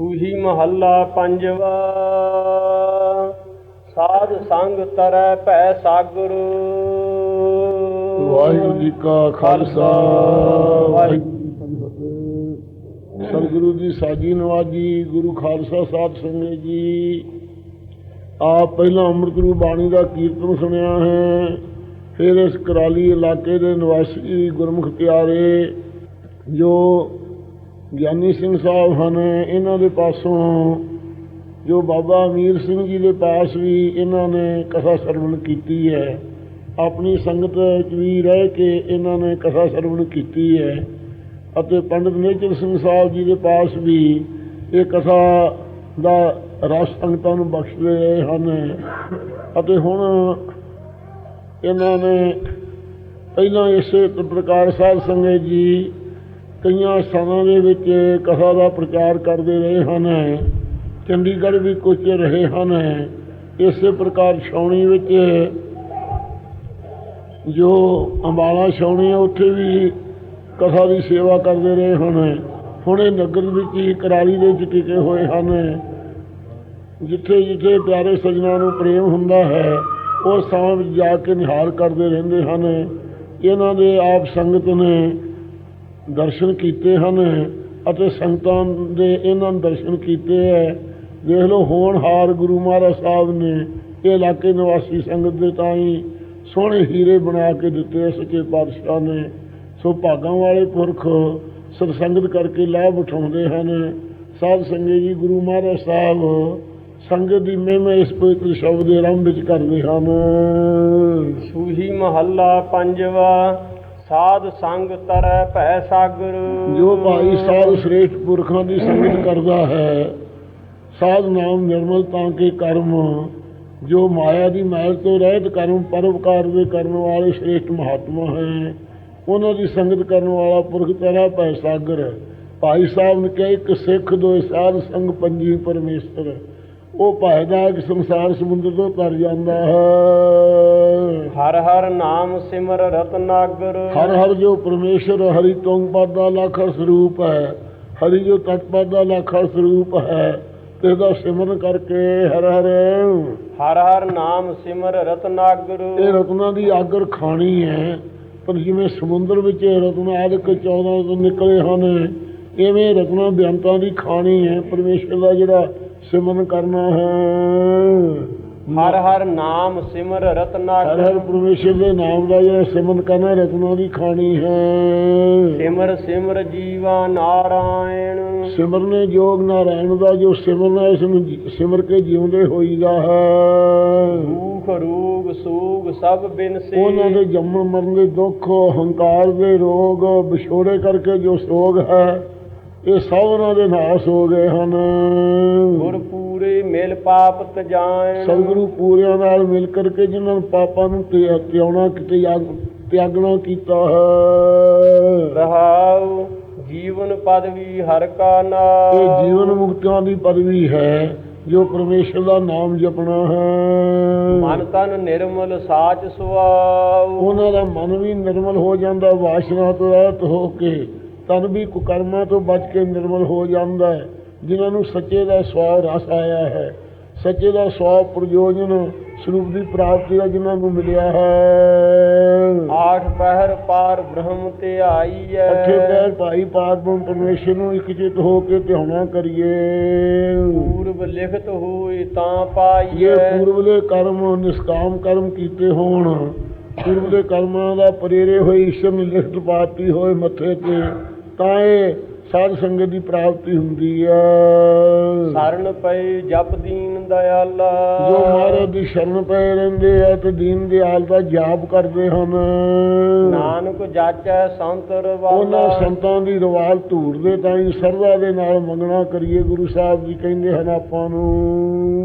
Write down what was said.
ਸੂਹੀ ਮਹੱਲਾ ਪੰਜਵਾ। ਸਾਧ ਸੰਗ ਤਰੈ ਭੈ ਸਾਗਰ। ਵਾਹਿਗੁਰੂ ਜੀ ਕਾ ਖਾਲਸਾ। ਵਾਹਿਗੁਰੂ ਜੀ ਸਾਜੀ ਨਵਾਜੀ, ਗੁਰੂ ਖਾਲਸਾ ਸਾਹਿਬ ਸੰਗਤ ਜੀ। ਆਪ ਪਹਿਲਾਂ ਅੰਮ੍ਰਿਤ ਰੂਪ ਬਾਣੀ ਦਾ ਕੀਰਤਨ ਸੁਣਿਆ ਹੈ, ਫਿਰ ਇਸ ਕਰਾਲੀ ਇਲਾਕੇ ਦੇ ਨਿਵਾਸੀ ਗੁਰਮੁਖ ਪਿਆਰੇ ਜੋ ਗਿਆਨੀ ਸਿੰਘ ਸਾਹਿਬ ਹਨ, ਇਹਨਾਂ ਦੇ ਪਾਸੋਂ ਜੋ ਬਾਬਾ ਅਮੀਰ ਸਿੰਘ ਜੀ ਦੇ ਪਾਸ ਵੀ ਇਹਨਾਂ ਨੇ ਕਥਾ ਸਰਵਣ ਕੀਤੀ ਹੈ, ਆਪਣੀ ਸੰਗਤ ਵਿੱਚ ਵੀ ਰਹਿ ਕੇ ਇਹਨਾਂ ਨੇ ਕਥਾ ਸਰਵਣ ਕੀਤੀ ਹੈ ਅਤੇ ਪੰਡਿਤ ਨੇਚਰ ਸਿੰਘ ਸਾਹਿਬ ਜੀ ਦੇ ਪਾਸ ਵੀ ਇਹ ਕਥਾ ਦਾ ਰਸ ਸੰਗਤਾਂ ਨੂੰ ਬਖਸ਼ਦੇ ਰਹੇ ਹਨ ਅਤੇ ਹੁਣ ਇਹਨਾਂ ਨੇ ਪਹਿਲਾਂ ਇਸੇ ਪ੍ਰਕਾਰ ਸਾਹਿਬ ਸੰਗਤ ਜੀ ਕਈਆਂ ਸਥਾਨਾਂ ਦੇ ਵਿੱਚ ਕਥਾ ਦਾ ਪ੍ਰਚਾਰ ਕਰਦੇ ਰਹੇ ਹਨ। ਚੰਡੀਗੜ੍ਹ ਵੀ ਕੁਝ ਰਹੇ ਹਨ। ਇਸੇ ਪ੍ਰਕਾਰ ਛਾਉਣੀ ਵਿੱਚ ਜੋ ਅੰਬਾਲਾ ਛਾਉਣੀ ਹੈ ਉੱਥੇ ਵੀ ਕਥਾ ਦੀ ਸੇਵਾ ਕਰਦੇ ਰਹੇ ਹਨ। ਹੁਣ ਇਹ ਨਗਰ ਵਿੱਚ ਹੀ ਕਰਾਲੀ ਦੇ ਵਿੱਚ ਟਿਕੇ ਹੋਏ ਹਨ। ਜਿੱਥੇ ਜਿੱਥੇ ਪਿਆਰੇ ਸਜਣਾ ਨੂੰ ਪ੍ਰੇਮ ਹੁੰਦਾ ਹੈ, ਉਹ ਸਥਾਨ ਵਿੱਚ ਜਾ ਕੇ ਨਿਹਾਲ ਕਰਦੇ ਰਹਿੰਦੇ ਹਨ। ਇਹਨਾਂ ਦੇ ਆਪ ਸੰਗਤ ਨੇ ਦਰਸ਼ਨ ਕੀਤੇ ਹਨ ਅਤੇ ਸੰਗਤਾਂ ਦੇ ਇਹਨਾਂ ਦਰਸ਼ਨ ਕੀਤੇ ਹੈ। ਦੇਖ ਲਓ ਹੋਣਹਾਰ ਗੁਰੂ ਮਹਾਰਾਜ ਸਾਹਿਬ ਨੇ ਇਹ ਇਲਾਕੇ ਨਿਵਾਸੀ ਸੰਗਤ ਦੇ ਤਾਈਂ ਸੋਹਣੇ ਹੀਰੇ ਬਣਾ ਕੇ ਦਿੱਤੇ ਸੱਚੇ ਪਾਤਸ਼ਾਹ ਨੇ। ਸੋ ਭਾਗਾਂ ਵਾਲੇ ਪੁਰਖ ਸਤਸੰਗਤ ਕਰਕੇ ਲਾਭ ਉਠਾਉਂਦੇ ਹਨ। ਸਾਧ ਸੰਗਤ ਜੀ, ਗੁਰੂ ਮਹਾਰਾਜ ਸਾਹਿਬ ਸੰਗਤ ਦੀ ਮਹਿਮਾ ਇਸ ਪਵਿੱਤਰ ਸ਼ਬਦ ਦੇ ਆਰੰਭ ਵਿੱਚ ਕਰਦੇ ਹਨ। ਸੂਹੀ ਮਹੱਲਾ ਪੰਜਵਾ ਸਾਧ ਸੰਗ ਤਰੈ ਭੈ ਸਾਗਰ। ਜੋ ਭਾਈ ਸਾਧ ਸ੍ਰੇਸ਼ਟ ਪੁਰਖਾਂ ਦੀ ਸੰਗਤ ਕਰਦਾ ਹੈ, ਸਾਧ ਨਾਮ ਨਿਰਮਲ ਤਾਂ ਕੇ ਕਰਮ, ਜੋ ਮਾਇਆ ਦੀ ਮੈਲ ਤੋਂ ਰਹਿਤ ਕਰਮ ਪਰਉਪਕਾਰ ਦੇ ਕਰਨ ਵਾਲੇ ਸ੍ਰੇਸ਼ਟ ਮਹਾਤਮਾ ਹੈ। ਉਹਨਾਂ ਦੀ ਸੰਗਤ ਕਰਨ ਵਾਲਾ ਪੁਰਖ ਤੇਰਾ ਭੈ ਸਾਗਰ ਹੈ। ਭਾਈ ਸਾਹਿਬ ਨੇ ਕਿਹਾ, ਇੱਕ ਸਿੱਖ, ਦੋ ਸਾਧ ਸੰਗ, ਪੰਜੀ ਪਰਮੇਸ਼ਰ ਉਹ ਭਾਇਦਾ ਕਿ ਸੰਸਾਰ ਸਮੁੰਦਰ ਤੋਂ ਤਰ ਜਾਂਦਾ ਹੈ। ਹਰ ਹਰ ਨਾਮ ਸਿਮਰ ਰਤਨਾਗਰ। ਹਰ ਹਰ ਜੋ ਪਰਮੇਸ਼ਰ ਹਰੀ ਤੁੰਗ ਪਾਦਾ ਲੱਖਰ ਸਰੂਪ ਹੈ ਹਰੀ ਜੋ ਤਤ ਪਾਦਾ ਲੱਖਰ ਸਰੂਪ ਹੈ ਤੇ ਦਾ ਸਿਮਰਨ ਕਰਕੇ ਹਰ ਹਰ। ਹਰ ਹਰ ਨਾਮ ਸਿਮਰ ਰਤਨਾਗਰ। ਇਹ ਰਤਨਾਂ ਦੀ ਆਗਰ ਖਾਣੀ ਹੈ ਪਰ ਜਿਵੇਂ ਸਮੁੰਦਰ ਵਿੱਚ ਰਤਨ ਆਦਿਕ 14 ਤੋਂ ਨਿਕਲੇ ਹਨ ਇਵੇਂ ਰਤਨਾਂ ਬੇਅੰਤਾਂ ਦੀ ਖਾਣੀ ਹੈ ਪਰਮੇਸ਼ਰ ਦਾ ਜਿਹੜਾ ਸਿਮਰਨ ਕਰਨਾ ਹੈ। ਹਰ ਹਰ ਨਾਮ ਸਿਮਰ ਹਰ ਰਤਨਾਗਰ ਹਰ ਪਰਮੇਸ਼ਰ ਦੇ ਨਾਮ ਦਾ ਜਿਹੜਾ ਸਿਮਰਨ ਕਰਨਾ ਰਤਨਾਂ ਦੀ ਖਾਣੀ ਹੈ। ਸਿਮਰ ਸਿਮਰ ਜੀਵਾ ਨਾਰਾਇਣ। ਸਿਮਰਨੇ ਜੋਗ ਨਾਰਾਇਣ ਦਾ ਜੋ ਸਿਮਰਨ ਹੈ ਇਸ ਸਿਮਰ ਕੇ ਜਿਉਂਦੇ ਹੋਈਦਾ ਹੈ। ਦੁਖ ਰੋਗ ਸੂਗ ਸਭ ਬਿਨ ਸੇ। ਉਹਨਾਂ ਦੇ ਜੰਮਣ ਮਰਨ ਦੇ ਦੁੱਖ ਹੰਕਾਰ ਦੇ ਰੋਗ ਵਿਛੋੜੇ ਕਰਕੇ ਜੋ ਸੋਗ ਹੈ ਇਹ ਸਭ ਉਹਨਾਂ ਦੇ ਨਾਸ ਹੋ ਗਏ ਹਨ। ਮਿਲ ਪਾਪ ਤਜਾਇਣ ਸਤਿਗੁਰੂ ਪੂਰਿਆਂ ਨਾਲ ਮਿਲ ਕਰਕੇ ਜਿਨ੍ਹਾਂ ਨੂੰ ਪਾਪਾਂ ਨੂੰ ਤਿਆ- ਤਿਆਉਣਾ ਕਿਤੇ ਤਿਆਗਣਾ ਕੀਤਾ ਹੈ। ਰਹਾਉ ਜੀਵਨ ਪਦਵੀ ਹਰ ਕਾ ਨਾਮ। ਇਹ ਜੀਵਨ ਮੁਕਤਿਆਂ ਦੀ ਪਦਵੀ ਹੈ ਜੋ ਪਰਮੇਸ਼ਰ ਦਾ ਨਾਮ ਜਪਣਾ ਹੈ। ਮਨ ਤਨ ਨਿਰਮਲ ਸਾਚ ਸੁਆਉ। ਉਹਨਾਂ ਦਾ ਮਨ ਵੀ ਨਿਰਮਲ ਹੋ ਜਾਂਦਾ ਵਾਸ਼ਨਾ ਤੋਂ ਰਹਿਤ ਹੋ ਕੇ ਤਨ ਵੀ ਕੁਕਰਮਾਂ ਤੋਂ ਬਚ ਕੇ ਨਿਰਮਲ ਹੋ ਜਾਂਦਾ ਹੈ। ਜਿਨ੍ਹਾਂ ਨੂੰ ਸੱਚੇ ਦਾ ਸਵਾਦ ਰਸ ਆਇਆ ਹੈ। ਸੱਚੇ ਦਾ ਸਵਾਦ ਪ੍ਰਯੋਜਨ ਸਰੂਪ ਦੀ ਪ੍ਰਾਪਤੀ ਦਾ ਜਿਨ੍ਹਾਂ ਨੂੰ ਮਿਲਿਆ ਹੈ। ਆਠ ਪਹਿਰ ਪਾਰ ਬ੍ਰਹਮ ਤੇ ਆਈ ਅੱਠੇ ਹੈ ਪੈਰ ਭਾਈ ਪਾਰਬ੍ਰਹਮ ਪਰਮੇਸ਼ਰ ਨੂੰ ਇਕਚਿਤ ਹੋ ਕੇ ਧਿਆਉਣਾ ਕਰੀਏ। ਪੂਰਬ ਲਿਖਤ ਹੋਈ ਤਾਂ ਇਹ ਪਾਈਐ ਪੂਰਵਲੇ ਕਰਮ ਨਿਸ਼ਕਾਮ ਕਰਮ ਕੀਤੇ ਹੋਣ ਪੂਰਵ ਦੇ ਕਰਮਾਂ ਦਾ ਪ੍ਰੇਰੇ ਹੋਏ ਈਸ਼ਵਰ ਨੇ ਲਿਖਤ ਪਾਤੀ ਹੋਏ ਮੱਥੇ ਤੇ ਤਾਂ ਇਹ ਸਾਧ ਸੰਗਤ ਦੀ ਪ੍ਰਾਪਤੀ ਹੁੰਦੀ ਹੈ ਸਰਨ ਪਏ ਜਪ ਦੀਨ ਦਇਆਲਾ ਜੋ ਮਹਾਰਾਜ ਦੀ ਸ਼ਰਨ ਪਏ ਰਹਿੰਦੇ ਆ ਤੇ ਦੀਨ ਦਿਆਲ ਦਾ ਜਾਪ ਕਰਦੇ ਹਨ। ਨਾਨਕ ਜਾਚੈ ਸੰਤਰ ਉਹਨਾਂ ਵਾਲਾ ਸੰਤਾਂ ਦੀ ਰਵਾਲ ਧੂੜ ਦੇ ਤਾਂ ਹੀ ਦੇ ਨਾਲ ਮੰਗਣਾ ਕਰੀਏ ਗੁਰੂ ਸਾਹਿਬ ਜੀ ਕਹਿੰਦੇ ਹਨ ਆਪਾਂ ਨੂੰ।